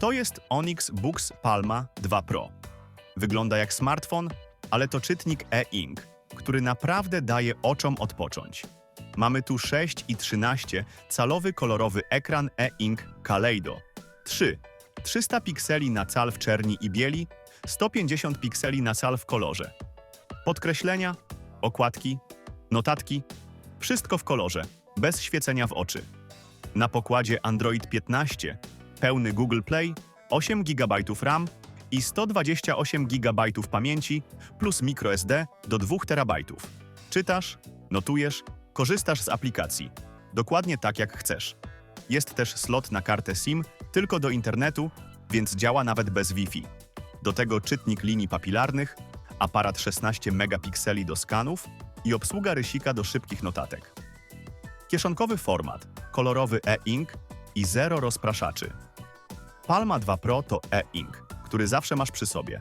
To jest Onyx Books Palma 2 Pro. Wygląda jak smartfon, ale to czytnik e-ink, który naprawdę daje oczom odpocząć. Mamy tu 6 i 13 calowy kolorowy ekran e-ink Kaleido. 3. 300 pikseli na cal w czerni i bieli, 150 pikseli na cal w kolorze. Podkreślenia, okładki, notatki, wszystko w kolorze, bez świecenia w oczy. Na pokładzie Android 15, pełny Google Play, 8 GB RAM i 128 GB pamięci plus microSD do 2 TB. Czytasz, notujesz, korzystasz z aplikacji. Dokładnie tak jak chcesz. Jest też slot na kartę SIM tylko do internetu, więc działa nawet bez Wi-Fi. Do tego czytnik linii papilarnych, aparat 16 megapikseli do skanów i obsługa rysika do szybkich notatek. Kieszonkowy format, kolorowy e-ink i zero rozpraszaczy. Palma 2 Pro to e-ink, który zawsze masz przy sobie.